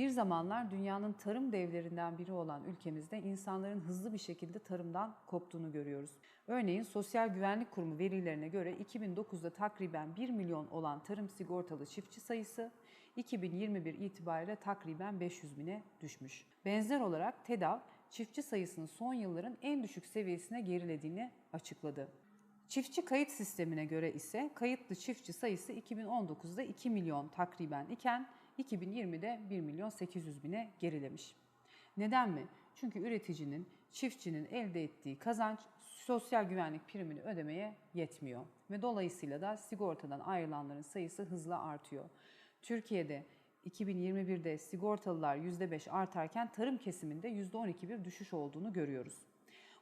Bir zamanlar dünyanın tarım devlerinden biri olan ülkemizde insanların hızlı bir şekilde tarımdan koptuğunu görüyoruz. Örneğin Sosyal Güvenlik Kurumu verilerine göre 2009'da takriben 1 milyon olan tarım sigortalı çiftçi sayısı 2021 itibariyle takriben 500 bine düşmüş. Benzer olarak TEDAV çiftçi sayısının son yılların en düşük seviyesine gerilediğini açıkladı. Çiftçi kayıt sistemine göre ise kayıtlı çiftçi sayısı 2019'da 2 milyon takriben iken 2020'de 1 milyon 800 bine gerilemiş. Neden mi? Çünkü üreticinin, çiftçinin elde ettiği kazanç sosyal güvenlik primini ödemeye yetmiyor. Ve dolayısıyla da sigortadan ayrılanların sayısı hızla artıyor. Türkiye'de 2021'de sigortalılar %5 artarken tarım kesiminde %12 bir düşüş olduğunu görüyoruz.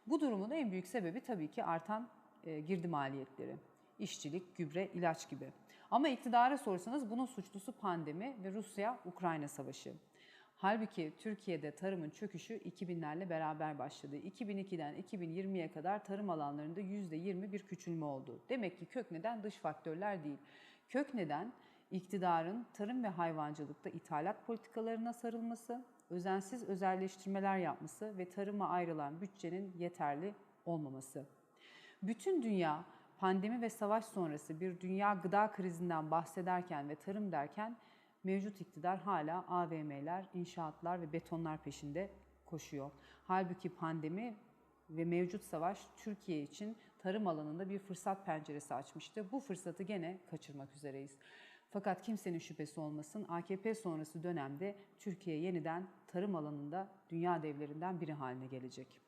Bu durumun en büyük sebebi tabii ki artan e, girdi maliyetleri. İşçilik, gübre, ilaç gibi. Ama iktidara sorsanız bunun suçlusu pandemi ve Rusya-Ukrayna savaşı. Halbuki Türkiye'de tarımın çöküşü 2000'lerle beraber başladı. 2002'den 2020'ye kadar tarım alanlarında %20 bir küçülme oldu. Demek ki kök neden dış faktörler değil. Kök neden iktidarın tarım ve hayvancılıkta ithalat politikalarına sarılması, özensiz özelleştirmeler yapması ve tarıma ayrılan bütçenin yeterli olmaması. Bütün dünya pandemi ve savaş sonrası bir dünya gıda krizinden bahsederken ve tarım derken mevcut iktidar hala AVM'ler, inşaatlar ve betonlar peşinde koşuyor. Halbuki pandemi ve mevcut savaş Türkiye için tarım alanında bir fırsat penceresi açmıştı. Bu fırsatı gene kaçırmak üzereyiz. Fakat kimsenin şüphesi olmasın AKP sonrası dönemde Türkiye yeniden tarım alanında dünya devlerinden biri haline gelecek.